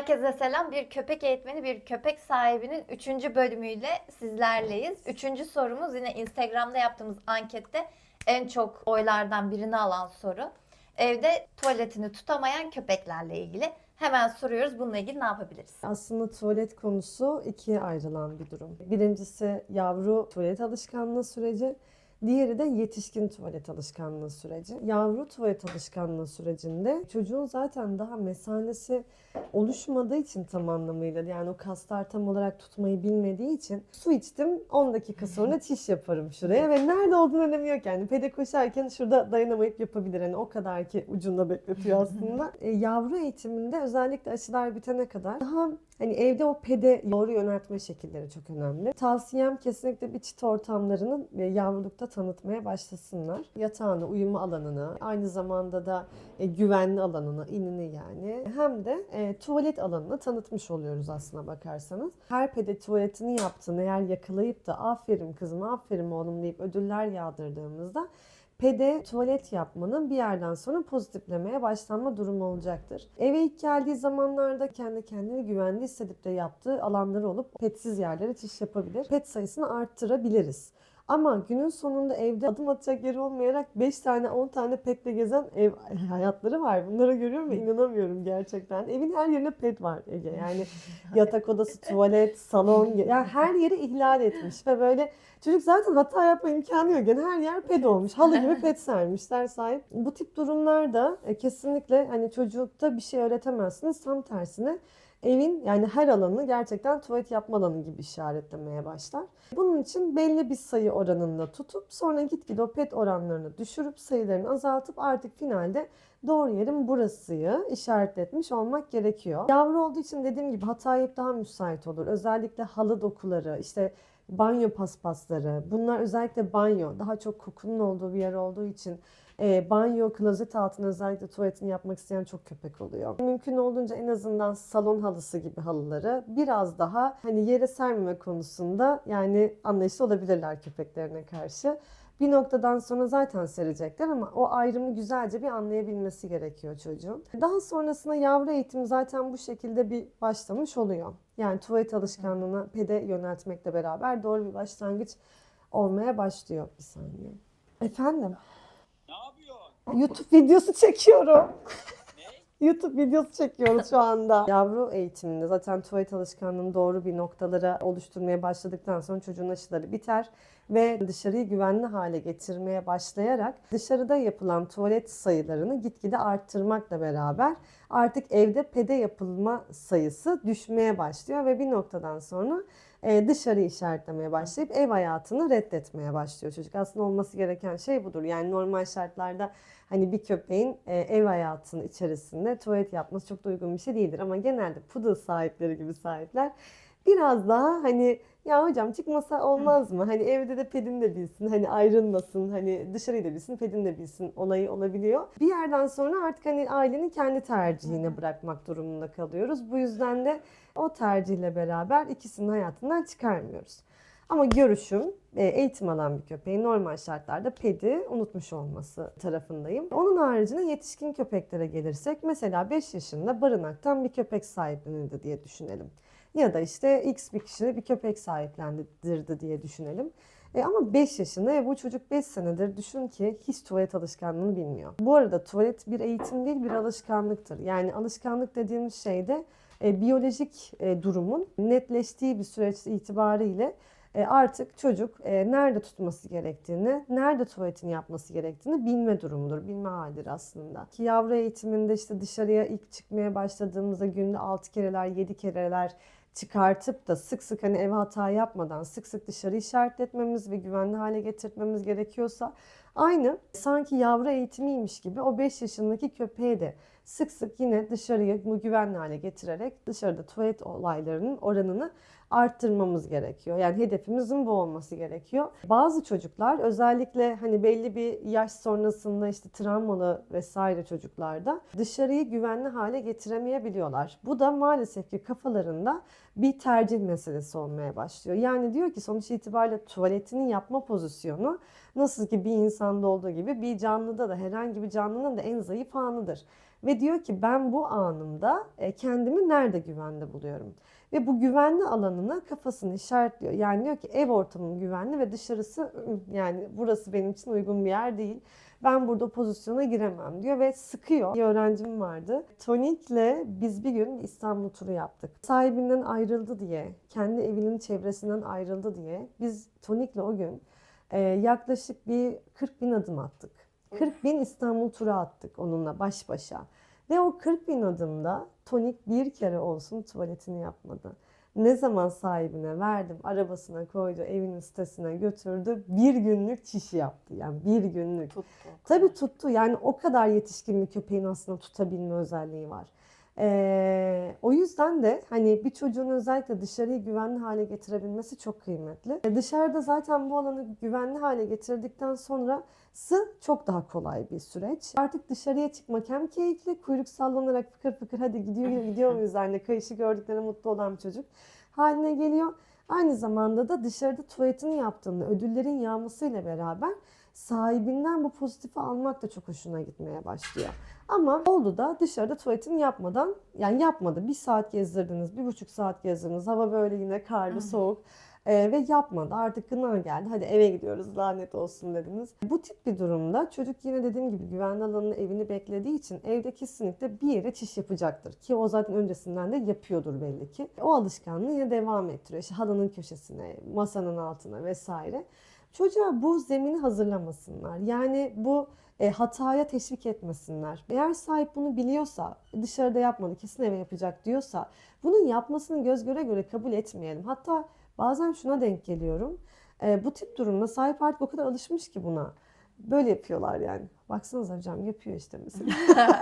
Herkese selam. Bir köpek eğitmeni, bir köpek sahibinin 3. bölümüyle sizlerleyiz. Üçüncü sorumuz yine Instagram'da yaptığımız ankette en çok oylardan birini alan soru. Evde tuvaletini tutamayan köpeklerle ilgili. Hemen soruyoruz bununla ilgili ne yapabiliriz? Aslında tuvalet konusu ikiye ayrılan bir durum. Birincisi yavru tuvalet alışkanlığı süreci. Diğeri de yetişkin tuvalet alışkanlığı süreci. Yavru tuvalet alışkanlığı sürecinde çocuğun zaten daha mesanesi oluşmadığı için tam anlamıyla yani o kaslar tam olarak tutmayı bilmediği için su içtim 10 dakika sonra çiş yaparım şuraya ve nerede olduğunu önemi yok yani. Pede koşarken şurada dayanamayıp yapabilir. Hani o kadar ki ucunda bekletiyor aslında. E, yavru eğitiminde özellikle aşılar bitene kadar daha hani evde o pede doğru yöneltme şekilleri çok önemli. Tavsiyem kesinlikle bir çit ortamlarını e, yavrulukta tanıtmaya başlasınlar. Yatağını, uyuma alanını, aynı zamanda da e, güvenli alanını, inini yani. Hem de e, tuvalet alanını tanıtmış oluyoruz aslına bakarsanız. Her pede tuvaletini yaptığını eğer yakalayıp da aferin kızım, aferin oğlum deyip ödüller yağdırdığımızda pede tuvalet yapmanın bir yerden sonra pozitiflemeye başlanma durumu olacaktır. Eve ilk geldiği zamanlarda kendi kendini güvende hissedip de yaptığı alanları olup petsiz yerlere çiş yapabilir. Pet sayısını arttırabiliriz. Ama günün sonunda evde adım atacak yeri olmayarak 5 tane 10 tane petle gezen ev hayatları var. Bunlara görüyorum ve inanamıyorum gerçekten. Evin her yerine pet var Ege. Yani yatak odası, tuvalet, salon yani her yeri ihlal etmiş ve böyle çocuk zaten hata yapma imkanı yok. Yani her yer pet olmuş. Halı gibi pet sermişler sahip. Bu tip durumlarda e, kesinlikle hani çocukta bir şey öğretemezsiniz. Tam tersine evin yani her alanını gerçekten tuvalet yapma alanı gibi işaretlemeye başlar. Bunun için belli bir sayı oranında tutup sonra gitgide o pet oranlarını düşürüp sayılarını azaltıp artık finalde doğru yerin burasıyı işaretletmiş olmak gerekiyor. Yavru olduğu için dediğim gibi hataya hep daha müsait olur. Özellikle halı dokuları, işte banyo paspasları, bunlar özellikle banyo daha çok kokunun olduğu bir yer olduğu için e, banyo, klozet altına özellikle tuvaletini yapmak isteyen çok köpek oluyor. Mümkün olduğunca en azından salon halısı gibi halıları biraz daha hani yere sermeme konusunda yani anlayışlı olabilirler köpeklerine karşı. Bir noktadan sonra zaten serecekler ama o ayrımı güzelce bir anlayabilmesi gerekiyor çocuğun. Daha sonrasında yavru eğitimi zaten bu şekilde bir başlamış oluyor. Yani tuvalet alışkanlığına pede yöneltmekle beraber doğru bir başlangıç olmaya başlıyor bir saniye. Efendim? YouTube videosu çekiyorum. YouTube videosu çekiyoruz şu anda. Yavru eğitiminde zaten tuvalet alışkanlığını doğru bir noktalara oluşturmaya başladıktan sonra çocuğun aşıları biter ve dışarıyı güvenli hale getirmeye başlayarak dışarıda yapılan tuvalet sayılarını gitgide arttırmakla beraber artık evde pede yapılma sayısı düşmeye başlıyor ve bir noktadan sonra e, dışarı işaretlemeye başlayıp ev hayatını reddetmeye başlıyor çocuk. Aslında olması gereken şey budur. Yani normal şartlarda hani bir köpeğin e, ev hayatının içerisinde tuvalet yapması çok da uygun bir şey değildir. Ama genelde poodle sahipleri gibi sahipler biraz daha hani ya hocam çıkmasa olmaz mı? Hani evde de pedin de bilsin, hani ayrılmasın, hani dışarıyı da bilsin, pedin de bilsin olayı olabiliyor. Bir yerden sonra artık hani ailenin kendi tercihine bırakmak durumunda kalıyoruz. Bu yüzden de o tercihle beraber ikisinin hayatından çıkarmıyoruz. Ama görüşüm e, eğitim alan bir köpeğin normal şartlarda pedi unutmuş olması tarafındayım. Onun haricinde yetişkin köpeklere gelirsek mesela 5 yaşında barınaktan bir köpek sahiplenildi diye düşünelim. Ya da işte X bir kişi bir köpek sahiplendirdi diye düşünelim. E ama 5 yaşında ve bu çocuk 5 senedir düşün ki hiç tuvalet alışkanlığını bilmiyor. Bu arada tuvalet bir eğitim değil bir alışkanlıktır. Yani alışkanlık dediğimiz şey de e, biyolojik e, durumun netleştiği bir süreç itibariyle e, artık çocuk e, nerede tutması gerektiğini, nerede tuvaletini yapması gerektiğini bilme durumudur, bilme halidir aslında. Ki yavru eğitiminde işte dışarıya ilk çıkmaya başladığımızda günde 6 kereler, 7 kereler çıkartıp da sık sık hani ev hata yapmadan sık sık dışarı işaretletmemiz ve güvenli hale getirtmemiz gerekiyorsa aynı sanki yavru eğitimiymiş gibi o 5 yaşındaki köpeğe de sık sık yine dışarıya güvenli hale getirerek dışarıda tuvalet olaylarının oranını arttırmamız gerekiyor. Yani hedefimizin bu olması gerekiyor. Bazı çocuklar özellikle hani belli bir yaş sonrasında işte travmalı vesaire çocuklarda dışarıyı güvenli hale getiremeyebiliyorlar. Bu da maalesef ki kafalarında bir tercih meselesi olmaya başlıyor. Yani diyor ki sonuç itibariyle tuvaletini yapma pozisyonu nasıl ki bir insanda olduğu gibi bir canlıda da herhangi bir canlının da en zayıf anıdır. Ve diyor ki ben bu anımda e, kendimi nerede güvende buluyorum? Ve bu güvenli alanına kafasını işaretliyor. Yani diyor ki ev ortamım güvenli ve dışarısı yani burası benim için uygun bir yer değil. Ben burada pozisyona giremem diyor ve sıkıyor. Bir öğrencim vardı. Tonik'le biz bir gün İstanbul turu yaptık. Sahibinden ayrıldı diye, kendi evinin çevresinden ayrıldı diye biz Tonik'le o gün e, yaklaşık bir 40 bin adım attık. 40 bin İstanbul turu attık onunla baş başa. Ve o 40 bin adımda Tonik bir kere olsun tuvaletini yapmadı. Ne zaman sahibine verdim, arabasına koydu, evinin sitesine götürdü, bir günlük çişi yaptı. Yani bir günlük. Tuttu. Tabii tuttu. Yani o kadar yetişkin bir köpeğin aslında tutabilme özelliği var. Ee, o yüzden de hani bir çocuğun özellikle dışarıyı güvenli hale getirebilmesi çok kıymetli. E, dışarıda zaten bu alanı güvenli hale getirdikten sonrası çok daha kolay bir süreç. Artık dışarıya çıkmak hem keyifli, kuyruk sallanarak fıkır fıkır hadi gidiyor gidiyor muyuz anne, kayışı gördüklerine mutlu olan bir çocuk haline geliyor. Aynı zamanda da dışarıda tuvaletini yaptığında ödüllerin yağmasıyla beraber sahibinden bu pozitifi almak da çok hoşuna gitmeye başlıyor. Ama oldu da dışarıda tuvaletini yapmadan yani yapmadı. Bir saat gezdirdiniz, bir buçuk saat gezdirdiniz. Hava böyle yine karlı, soğuk. Ee, ve yapmadı. Artık gına geldi. Hadi eve gidiyoruz lanet olsun dediniz. Bu tip bir durumda çocuk yine dediğim gibi güvenli alanını evini beklediği için evde kesinlikle bir yere çiş yapacaktır. Ki o zaten öncesinden de yapıyordur belli ki. O alışkanlığı yine devam ettiriyor. İşte halının köşesine, masanın altına vesaire. Çocuğa bu zemini hazırlamasınlar. Yani bu e, hataya teşvik etmesinler. Eğer sahip bunu biliyorsa, dışarıda yapmadı kesin eve yapacak diyorsa bunun yapmasını göz göre göre kabul etmeyelim. Hatta bazen şuna denk geliyorum. E, bu tip durumda sahip artık o kadar alışmış ki buna. Böyle yapıyorlar yani. Baksanıza hocam yapıyor işte mesela.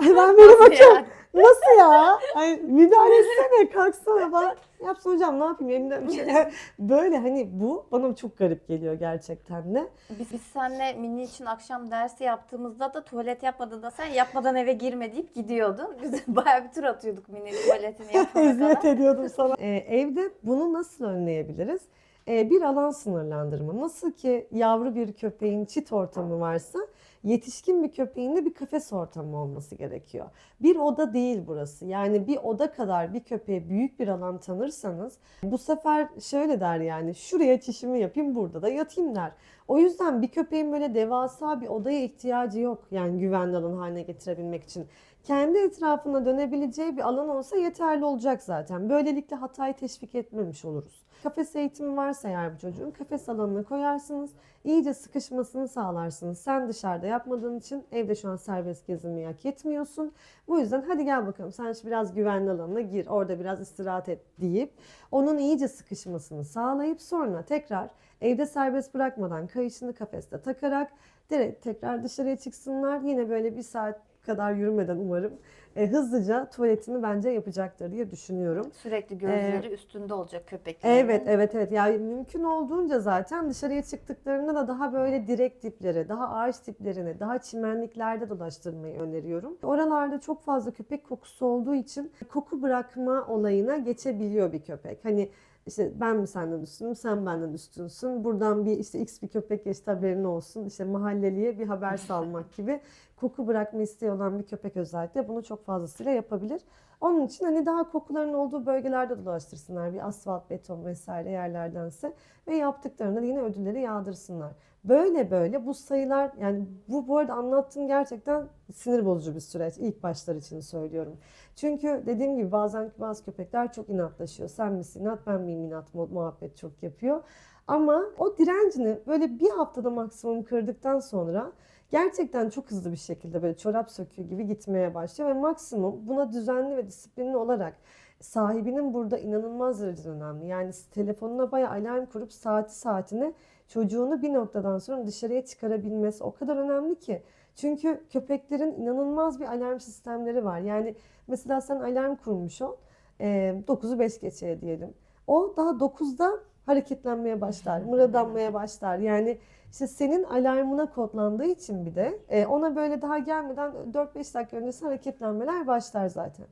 ben böyle bakıyorum. Nasıl ya? Ay, müdahale etsene kalksana falan. Yapsın hocam ne yapayım elimden bir şey. Böyle hani bu bana çok garip geliyor gerçekten de. Biz, biz seninle mini için akşam dersi yaptığımızda da tuvalet yapmadığında sen yapmadan eve girme deyip gidiyordun. Biz bayağı bir tur atıyorduk mini tuvaletini yapana kadar. ediyordum sana. Ee, evde bunu nasıl önleyebiliriz? Ee, bir alan sınırlandırma. Nasıl ki yavru bir köpeğin çit ortamı varsa yetişkin bir köpeğin de bir kafes ortamı olması gerekiyor. Bir oda değil burası. Yani bir oda kadar bir köpeğe büyük bir alan tanırsanız bu sefer şöyle der yani şuraya çişimi yapayım burada da yatayım der. O yüzden bir köpeğin böyle devasa bir odaya ihtiyacı yok. Yani güvenli alan haline getirebilmek için. Kendi etrafına dönebileceği bir alan olsa yeterli olacak zaten. Böylelikle hatayı teşvik etmemiş oluruz. Kafes eğitimi varsa eğer bu çocuğun kafes alanına koyarsınız. iyice sıkışmasını sağlarsınız. Sen dışarıda yapmadığın için evde şu an serbest gezinmeyi hak etmiyorsun. Bu yüzden hadi gel bakalım sen şimdi biraz güvenli alanına gir. Orada biraz istirahat et deyip onun iyice sıkışmasını sağlayıp sonra tekrar evde serbest bırakmadan kayışını kafeste takarak direkt tekrar dışarıya çıksınlar. Yine böyle bir saat kadar yürümeden umarım e, hızlıca tuvaletini bence yapacaktır diye düşünüyorum. Sürekli gözleri üstünde olacak köpeklerin. Evet, evet, evet. Yani mümkün olduğunca zaten dışarıya çıktıklarında da daha böyle direkt tiplere, daha ağaç tiplerine, daha çimenliklerde dolaştırmayı öneriyorum. Oralarda çok fazla köpek kokusu olduğu için koku bırakma olayına geçebiliyor bir köpek. Hani işte ben mi senden üstünüm, sen benden üstünsün. Buradan bir işte x bir köpek geçti haberin olsun. İşte mahalleliye bir haber salmak gibi koku bırakma isteği olan bir köpek özellikle bunu çok fazlasıyla yapabilir. Onun için hani daha kokuların olduğu bölgelerde dolaştırsınlar. Bir asfalt, beton vesaire yerlerdense ve yaptıklarında da yine ödülleri yağdırsınlar. Böyle böyle bu sayılar yani bu bu arada anlattığım gerçekten sinir bozucu bir süreç. İlk başlar için söylüyorum. Çünkü dediğim gibi bazen bazı köpekler çok inatlaşıyor. Sen misin inat ben miyim inat mu- muhabbet çok yapıyor. Ama o direncini böyle bir haftada maksimum kırdıktan sonra gerçekten çok hızlı bir şekilde böyle çorap söküğü gibi gitmeye başlıyor ve maksimum buna düzenli ve disiplinli olarak sahibinin burada inanılmaz derecede önemli. Yani telefonuna bayağı alarm kurup saati saatine çocuğunu bir noktadan sonra dışarıya çıkarabilmesi o kadar önemli ki. Çünkü köpeklerin inanılmaz bir alarm sistemleri var. Yani mesela sen alarm kurmuş ol, e, 9'u 5 geçeye diyelim. O daha 9'da hareketlenmeye başlar, mırıldanmaya başlar. Yani işte senin alarmına kodlandığı için bir de e, ona böyle daha gelmeden 4-5 dakika öncesi hareketlenmeler başlar zaten.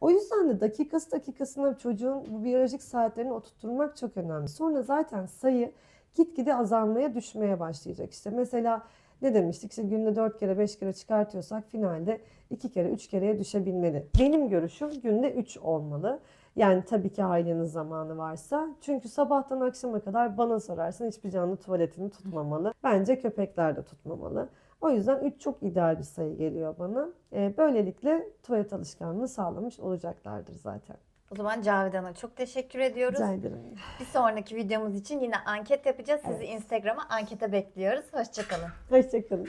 O yüzden de dakikası dakikasına çocuğun bu biyolojik saatlerini oturtturmak çok önemli. Sonra zaten sayı gitgide azalmaya düşmeye başlayacak. İşte mesela Ne demiştik? İşte günde 4 kere 5 kere çıkartıyorsak finalde 2 kere 3 kereye düşebilmeli. Benim görüşüm günde 3 olmalı. Yani tabii ki ailenin zamanı varsa. Çünkü sabahtan akşama kadar bana sorarsan hiçbir canlı tuvaletini tutmamalı. Bence köpekler de tutmamalı. O yüzden 3 çok ideal bir sayı geliyor bana. Ee, böylelikle tuvalet alışkanlığı sağlamış olacaklardır zaten. O zaman Cavidan'a çok teşekkür ediyoruz. Rica ederim. Bir sonraki videomuz için yine anket yapacağız. Sizi Evet. Instagram'a ankete bekliyoruz. Hoşçakalın. Hoşçakalın.